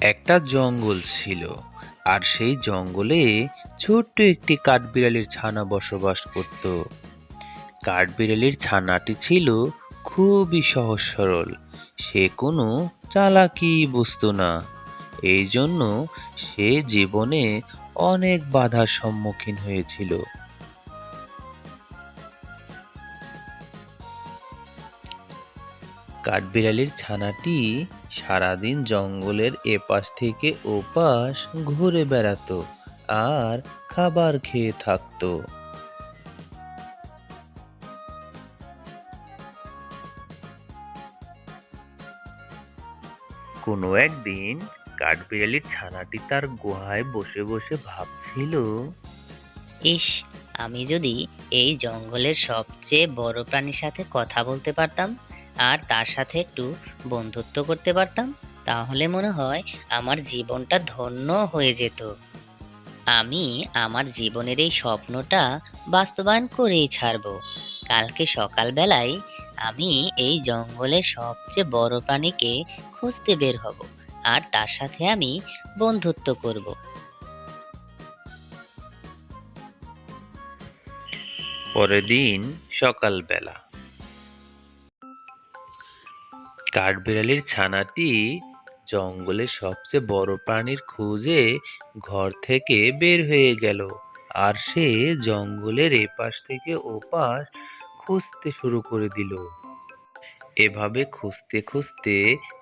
একটা জঙ্গল ছিল, আর সেই জঙ্গলে ছোট্ট একটি কাঠবিড়ালির ছানা বসবাস করত। কাঠবিড়ালির ছানাটি ছিল খুবই সহজ সরল, সে কোনো চালাকি বুঝতো না। এই জন্য সে জীবনে অনেক বাধার সম্মুখীন হয়েছিল। কাঠবিড়ালির ছানাটি সারাদিন জঙ্গলের এপাশ থেকে ওপাশ ঘুরে বেড়াতো আর খাবার খেয়ে থাকতো। কোনো একদিন কাঠবিড়ালির ছানাটি তার গুহায় বসে বসে ভাবছিল, ইস, আমি যদি এই জঙ্গলের সবচেয়ে বড় প্রাণীর সাথে কথা বলতে পারতাম আর তার সাথে একটু বন্ধুত্ব করতে পারতাম, তাহলে মনে হয় আমার জীবনটা ধন্য হয়ে যেত। আমি আমার জীবনের এই স্বপ্নটা বাস্তবায়ন করেই ছাড়বো। কালকে সকালবেলায় আমি এই জঙ্গলের সবচেয়ে বড় প্রাণীকে খুঁজতে বের হব আর তার সাথে আমি বন্ধুত্ব করব। পরের দিন সকালবেলা। কাঠবিড়ালির ছানাটি জঙ্গলের সবচেয়ে বড় প্রাণীর খোঁজে ঘর থেকে বের হয়ে গেল আর সে জঙ্গলের এপাশ থেকে ওপাশ খুঁজতে শুরু করে দিল। এভাবে খুঁজতে খুঁজতে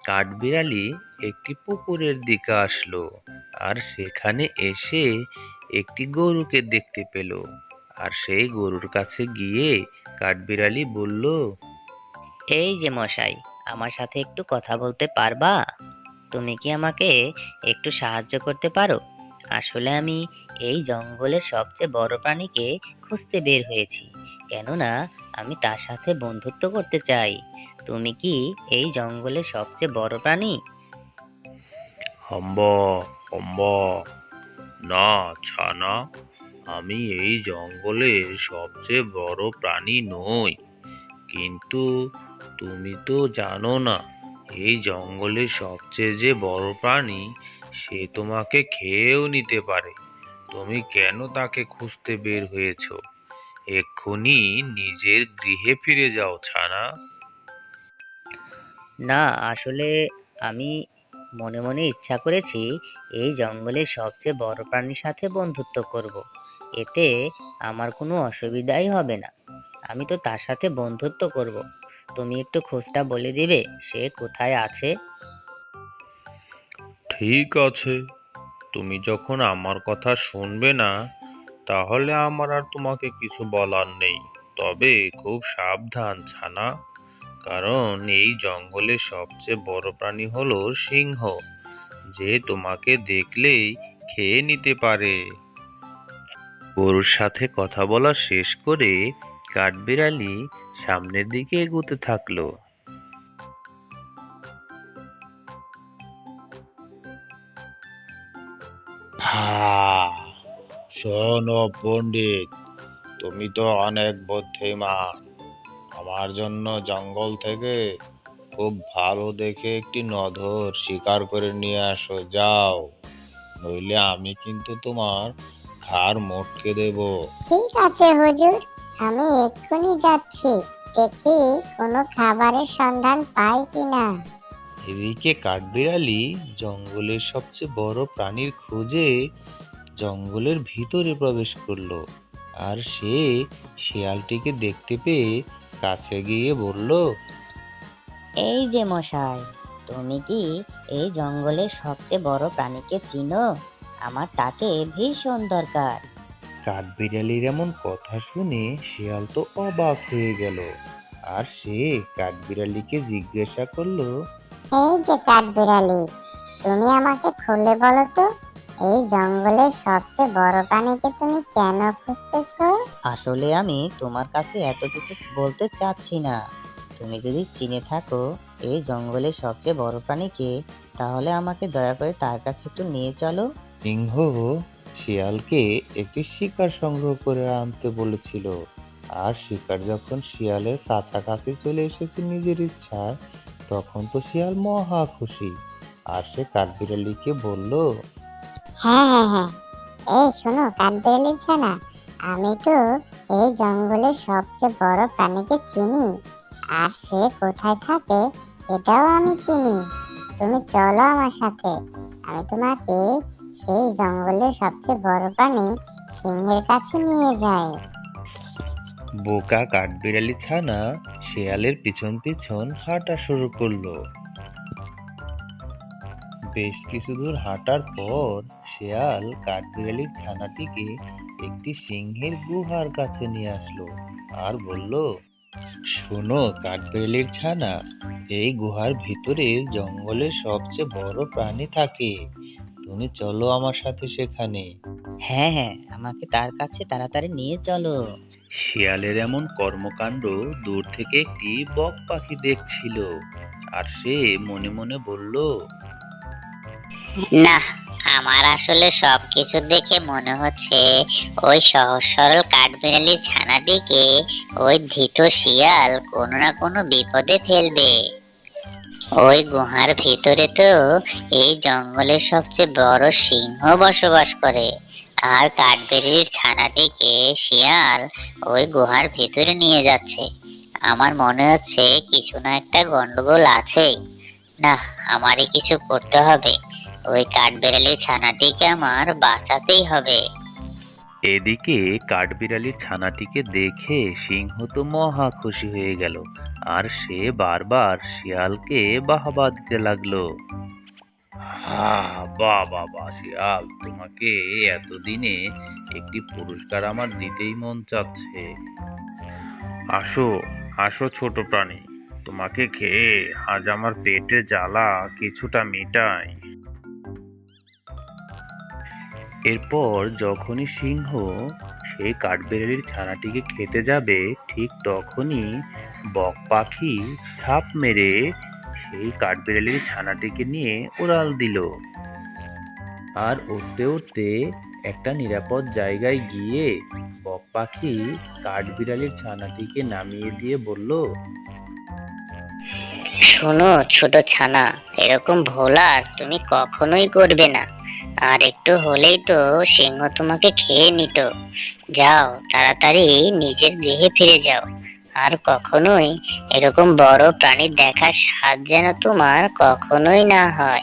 কাঠবিড়ালি একটি পুকুরের দিকে আসলো আর সেখানে এসে একটি গরুকে দেখতে পেল আর সেই গরুর কাছে গিয়ে কাঠবিড়ালি বলল, এই যে মশাই আমার সাথে একটু কথা বলতে পারবা? তুমি কি আমাকে একটু সাহায্য করতে পারো? আসলে আমি এই জঙ্গলের সবচেয়ে বড় প্রাণীকে খুঁজতে বের হয়েছি। কেননা, আমি তার সাথে বন্ধুত্ব করতে চাই। তুমি কি এই জঙ্গলের সবচেয়ে বড় প্রাণী? না, ছানা, আমি এই জঙ্গলের সবচেয়ে বড় প্রাণী নই। কিন্তু তুমি তো জানো না, এই জঙ্গলের সবচেয়ে যে বড় প্রাণী, সে তোমাকে খেয়েও নিতে পারে তুমি কেন তাকে খুঁজতে বের হয়েছো এক্ষুনি নিজের গৃহে ফিরে যাও, ছানা না, আসলে আমি মনে মনে ইচ্ছা করেছি এই জঙ্গলের সবচেয়ে বড় প্রাণীর সাথে বন্ধুত্ব করব। এতে আমার কোনো অসুবিধাই হবে না আমি তো তার সাথে বন্ধুত্ব করব। তুমি একটু খোঁজটা বলে দিবে, সে কোথায় আছে? ঠিক আছে। তুমি যখন আমার কথা শুনবে না, তাহলে আমার আর তোমাকে কিছু বলার নেই। তবে খুব সাবধান, ছানা। কারণ এই জঙ্গলের সবচেয়ে বড় প্রাণী হলো সিংহ, যে তোমাকে দেখলেই খেয়ে নিতে পারে। গরুর সাথে কথা বলা শেষ করে কাঠবিড়ালি সামনের দিকে এগোতে থাকল। শোনো পণ্ডিত তুমি তো অনেক বুদ্ধিমান। আমার জন্য জঙ্গল থেকে খুব ভালো দেখে একটি নধর শিকার করে নিয়ে আসো যাও। নইলে আমি কিন্তু তোমার ঘাড় মটকে দেব। ঠিক আছে হুজুর। আমি এক্ষুনি যাচ্ছি। দেখি কোনো খাবারের সন্ধান পাই কিনা। এদিকে কাঠবিড়ালি জঙ্গলের সবচেয়ে বড় প্রাণীর খোঁজে জঙ্গলের ভিতরে প্রবেশ করল। আর সে শিয়ালটিকে দেখতে পেয়ে কাছে গিয়ে বলল এই যে মশাই তুমি কি এই জঙ্গলের সবচেয়ে বড় প্রাণীকে চিনো? আমার তাকে ভীষণ দরকার। কাঠবিড়ালির এমন কথা শুনে শিয়াল তো অবাক হয়ে গেল। আর সে কাঠবিড়ালিকে জিজ্ঞাসা করল এই যে কাঠবিড়ালি তুমি আমাকে খুলে বলো তো এই জঙ্গলের সবচেয়ে বড় প্রাণীকে তুমি কেন খুঁজতেছো? আসলে আমি তোমার কাছে এত কিছু বলতে চাচ্ছি না। তুমি যদি চিনে থাকো এই জঙ্গলের সবচেয়ে বড় প্রাণীকে তাহলে আমাকে দয়া করে তার কাছে একটু নিয়ে চলো। সিংহ শিয়ালকে একটি শিকার সংগ্রহ করে আনতে বলেছিল। আর শিকার যখন শিয়ালের কাছাকাছি চলে এসেছে নিজের ইচ্ছায়, তখন তো শিয়াল মহা খুশি। আর সে কাঠবিড়ালিকে বলল হ্যাঁ হ্যাঁ হ্যাঁ এই শোনো কাঠবিড়ালির ছানা, আমি তো এই জঙ্গলের সবচেয়ে বড় প্রাণীকে চিনি। আর সে কোথায় থাকে, এটাও আমি চিনি। তুমি চলো আমার সাথে। আমি তোমাকে সেই জঙ্গলের সবচেয়ে বড় প্রাণী সিংহের কাছে নিয়ে যাই বোকা কাঠবিড়ালি ছানা শেয়ালের পিছন পিছন হাঁটা শুরু করল। বেশ কিছু দূর হাঁটার পর শেয়াল কাঠবিড়ালির ছানাটিকে একটি সিংহের গুহার কাছে নিয়ে আসলো আর বলল, শোনো কাঠবিড়ালির ছানা, এই গুহার ভিতরে জঙ্গলের সবচেয়ে বড় প্রাণী থাকে। তুমি চলো আমার সাথে সেখানে। হ্যাঁ হ্যাঁ আমাকে তার কাছে তাড়াতাড়ি নিয়ে চলো। শিয়ালের এমন কর্মকাণ্ড দূর থেকে একটি বক পাখি দেখছিল আর সে মনে মনে বলল না আমার আসলে সবকিছু দেখে মনে হচ্ছে ওই সহজ সরল কাঠবিড়ালির ছানাটিকে ওই ধৃত শিয়াল কোনো না কোনো বিপদে ফেলবে। ওই গুহার ভিতরে তো এই জঙ্গলের সবচেয়ে বড় সিংহ বসবাস করে। আর কাঠবিড়ালির ছানাটিকে শিয়াল ওই গুহার ভিতরে নিয়ে যাচ্ছে। আমার মনে হচ্ছে কিছু না একটা গন্ডগোল আছে। না, আমারই কিছু করতে হবে। ওই কাঠবিড়ালির ছানাটিকে আমার বাঁচাতেই হবে। এদিকে কাঠবিড়ালির ছানাটিকে দেখে সিংহ তো মহা খুশি হয়ে গেল, আর সে বারবার শিয়ালকে বাহবা দিতে লাগল। বাহ বাবা শিয়াল, তোমাকে এতদিনে একটি পুরস্কার আমার দিতেই মন চাচ্ছে। আসো আসো ছোট প্রাণী, তোমাকে খেয়ে আজ আমার পেটে জ্বালা কিছুটা মেটাই। এরপর যখনই সিংহ সেই কাঠবেড়ালির ছানাটিকে খেতে যাবে, ঠিক তখনই বক পাখি ঝাঁপ মেরে সেই কাঠবেড়ালির ছানাটিকে নিয়ে উড়াল দিল। আর উঠতে উঠতে একটা নিরাপদ জায়গায় গিয়ে বক পাখি কাঠবিড়ালির ছানাটিকে নামিয়ে দিয়ে বলল, শোনো ছোট ছানা, এরকম ভোলা তুমি কখনোই করবে না। আর একটু হলেই তো সিংহ তোমাকে খেয়ে নিত। যাও, তাড়াতাড়ি নিজের গৃহে ফিরে যাও। আর কখনোই এরকম বড় প্রাণীর দেখার স্বাদ যেন তোমার কখনোই না হয়।